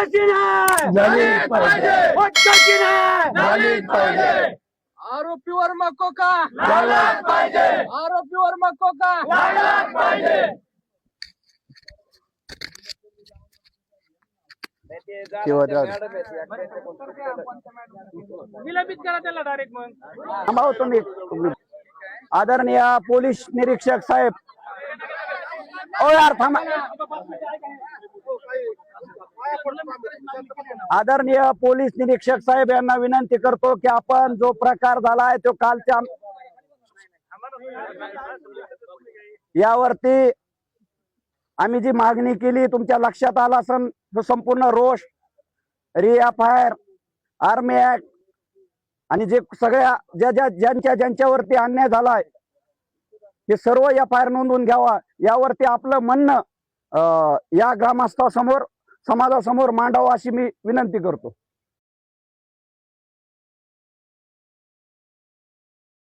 पटकी नाही पाहिजे. आरोपीवर मको का? पाहिजे. आरोपीवर मको का? पाहिजे. विलंबित करा त्याला डायरेक्ट मग. थांबाव तुम्ही तुम्ही. आदरणीय पोलीस निरीक्षक साहेब. ओ यार थांबा. आदरणीय पोलीस निरीक्षक साहेब यांना विनंती करतो की आपण जो प्रकार झाला आहे तो कालच्या यावरती आम्ही जी मागणी केली तुमच्या लक्षात आला असन संपूर्ण रोष रिया फायर आर्मी ऍक्ट आणि जे सगळ्या ज्या ज्या ज्यांच्या ज्यांच्यावरती अन्याय झालाय हे सर्व एफ आय आर नोंदवून घ्यावा. यावरती आपलं म्हणणं या ग्रामस्थासमोर समाजासमोर मांडावं अशी मी विनंती करतो.